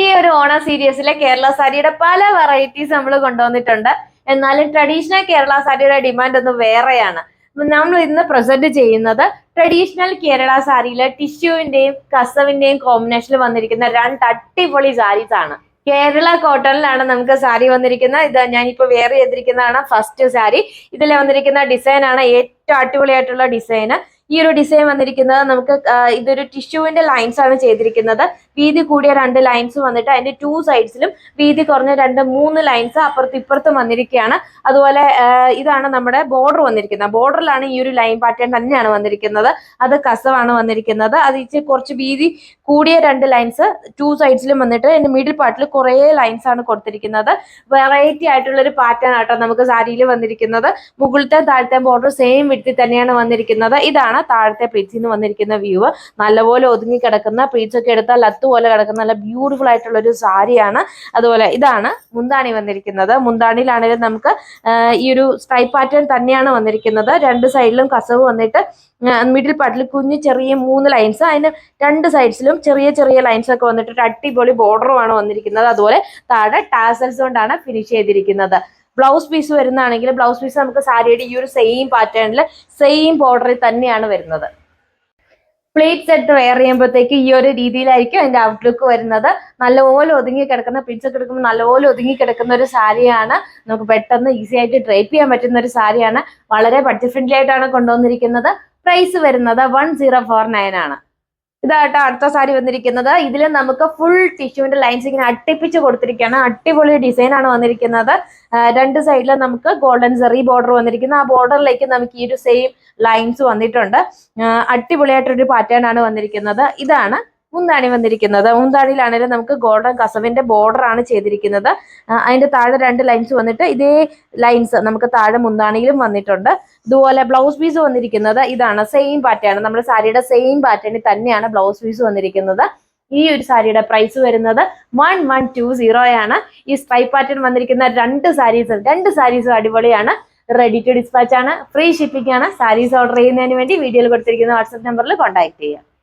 ഈ ഒരു ഓണ സീരീസിലെ കേരള സാരിയുടെ പല വെറൈറ്റീസ് നമ്മൾ കൊണ്ടുവന്നിട്ടുണ്ട്. എന്നാലും ട്രഡീഷണൽ കേരള സാരിയുടെ ഡിമാൻഡ് ഒന്ന് വേറെയാണ്. നമ്മൾ ഇന്ന് പ്രസന്റ് ചെയ്യുന്നത് ട്രഡീഷണൽ കേരള സാരിയിലെ ടിഷ്യൂവിന്റെയും കസവിന്റെയും കോമ്പിനേഷനിൽ വന്നിരിക്കുന്ന രണ്ട് അടിപൊളി സാരീസ് ആണ്. കേരള കോട്ടണിലാണ് നമുക്ക് സാരി വന്നിരിക്കുന്നത്. ഇത് ഞാനിപ്പോ വെയർ ചെയ്തിരിക്കുന്നതാണ് ഫസ്റ്റ് സാരി. ഇതിൽ വന്നിരിക്കുന്ന ഡിസൈൻ ആണ് ഏറ്റവും അടിപൊളിയായിട്ടുള്ള ഡിസൈൻ ഈ ഒരു ഡിസൈൻ വന്നിരിക്കുന്നത് നമുക്ക് ഇതൊരു ടിഷ്യൂവിന്റെ ലൈൻസ് ആണ് ചെയ്തിരിക്കുന്നത്. വീതി കൂടിയ രണ്ട് ലൈൻസ് വന്നിട്ട് അതിന്റെ ടു സൈഡ്സിലും വീതി കുറഞ്ഞ രണ്ട് മൂന്ന് ലൈൻസ് അപ്പുറത്തും ഇപ്പുറത്തും വന്നിരിക്കുകയാണ്. അതുപോലെ ഇതാണ് നമ്മുടെ ബോർഡർ വന്നിരിക്കുന്നത്. ബോർഡറിലാണ് ഈ ഒരു ലൈൻ പാറ്റേൺ തന്നെയാണ് വന്നിരിക്കുന്നത്. അത് കസവാണ് വന്നിരിക്കുന്നത്. അത് ഇച്ചിരി കുറച്ച് വീതി കൂടിയ രണ്ട് ലൈൻസ് ടു സൈഡ്സിലും വന്നിട്ട് അതിന്റെ മിഡിൽ പാർട്ടിൽ കുറേ ലൈൻസ് ആണ് കൊടുത്തിരിക്കുന്നത്. വെറൈറ്റി ആയിട്ടുള്ള ഒരു പാറ്റേൺ ആട്ടോ നമുക്ക് സാരിയിൽ വന്നിരിക്കുന്നത്. മുകളിലത്തെ താഴത്തെ ബോർഡർ സെയിം വിടത്തിൽ തന്നെയാണ് വന്നിരിക്കുന്നത്. ഇതാണ് താഴത്തെ പ്ലീറ്റ്സിൽ നിന്ന് വന്നിരിക്കുന്ന വ്യൂ നല്ലപോലെ ഒതുങ്ങി കിടക്കുന്ന പ്ലീറ്റ്സ് ഒക്കെ എടുത്താൽ ലത്ത് പോലെ കിടക്കുന്ന നല്ല ബ്യൂട്ടിഫുൾ ആയിട്ടുള്ള ഒരു സാരിയാണ്. അതുപോലെ ഇതാണ് മുന്താണി വന്നിരിക്കുന്നത്. മുന്താണിയിലാണെങ്കിലും നമുക്ക് ഈ ഒരു സ്ട്രൈപ്പ് പാറ്റേൺ തന്നെയാണ് വന്നിരിക്കുന്നത്. രണ്ട് സൈഡിലും കസവ് വന്നിട്ട് മിഡിൽ പാർട്ടിൽ കുഞ്ഞു ചെറിയ മൂന്ന് ലൈൻസ് അതിന് രണ്ട് സൈഡ്സിലും ചെറിയ ചെറിയ ലൈൻസ് ഒക്കെ വന്നിട്ട് അടിപൊളി ബോർഡറുമാണ് വന്നിരിക്കുന്നത്. അതുപോലെ താഴെ ടാസൽസ് കൊണ്ടാണ് ഫിനിഷ് ചെയ്തിരിക്കുന്നത്. ബ്ലൗസ് പീസ് വരുന്നതാണെങ്കിൽ ബ്ലൗസ് പീസ് നമുക്ക് സാരിയുടെ ഈ ഒരു സെയിം പാറ്റേണിൽ സെയിം ബോർഡറിൽ തന്നെയാണ് വരുന്നത്. പ്ലേറ്റ് സെറ്റ് വെയർ ചെയ്യുമ്പോഴത്തേക്ക് ഈ ഒരു രീതിയിലായിരിക്കും അതിന്റെ ഔട്ട്ലുക്ക് വരുന്നത്. നല്ലപോലെ ഒതുങ്ങി കിടക്കുന്ന പിച്ചൊക്കെ എടുക്കുമ്പോൾ നല്ലപോലെ ഒതുങ്ങി കിടക്കുന്ന ഒരു സാരിയാണ്. നമുക്ക് പെട്ടെന്ന് ഈസി ആയിട്ട് ഡ്രൈപ്പ് ചെയ്യാൻ പറ്റുന്ന ഒരു സാരിയാണ്. വളരെ ബഡ്ജറ്റ് ഫ്രണ്ട്ലി ആയിട്ടാണ് കൊണ്ടുവന്നിരിക്കുന്നത്. പ്രൈസ് വരുന്നത് വൺ സീറോ ഫോർ നയൻ ആണ്. ഇതാട്ടോ അടുത്ത സാരി വന്നിരിക്കുന്നത്. ഇതിൽ നമുക്ക് ഫുൾ ടിഷ്യൂവിന്റെ ലൈൻസ് ഇങ്ങനെ അട്ടിപ്പിച്ച് കൊടുത്തിരിക്കുകയാണ്. അടിപൊളി ഡിസൈൻ ആണ് വന്നിരിക്കുന്നത്. രണ്ട് സൈഡിലും നമുക്ക് ഗോൾഡൻ സെറി ബോർഡർ വന്നിരിക്കുന്നു. ആ ബോർഡറിലേക്ക് നമുക്ക് ഈ ഒരു സെയിം ലൈൻസ് വന്നിട്ടുണ്ട്. അടിപൊളിയായിട്ടൊരു പാറ്റേൺ ആണ് വന്നിരിക്കുന്നത്. ഇതാണ് മുന്താണി വന്നിരിക്കുന്നത്. മുന്താണിയിലാണെങ്കിലും നമുക്ക് ഗോൾഡൻ കസവിന്റെ ബോർഡർ ആണ് ചെയ്തിരിക്കുന്നത്. അതിന്റെ താഴെ രണ്ട് ലൈൻസ് വന്നിട്ട് ഇതേ ലൈൻസ് നമുക്ക് താഴെ മുന്താണിയിലും വന്നിട്ടുണ്ട്. ഇതുപോലെ ബ്ലൗസ് പീസ് വന്നിരിക്കുന്നത് ഇതാണ് സെയിം പാറ്റേൺ നമ്മുടെ സാരിയുടെ സെയിം പാറ്റേണിൽ തന്നെയാണ് ബ്ലൗസ് പീസ് വന്നിരിക്കുന്നത്. ഈ ഒരു സാരിയുടെ പ്രൈസ് വരുന്നത് വൺ വൺ ടു സീറോ ആണ്. ഈ സ്ട്രൈപ്പ് പാറ്റേൺ വന്നിരിക്കുന്ന രണ്ട് സാരീസ് രണ്ട് സാരീസും അടിപൊളിയാണ്. റെഡി ടു ഡിസ്പാച്ച് ആണ്. ഫ്രീ ഷിപ്പിംഗ് ആണ്. സാരീസ് ഓർഡർ ചെയ്യുന്നതിന് വേണ്ടി വീഡിയോയിൽ കൊടുത്തിരിക്കുന്ന വാട്സ്ആപ്പ് നമ്പറിൽ കോൺടാക്ട് ചെയ്യുക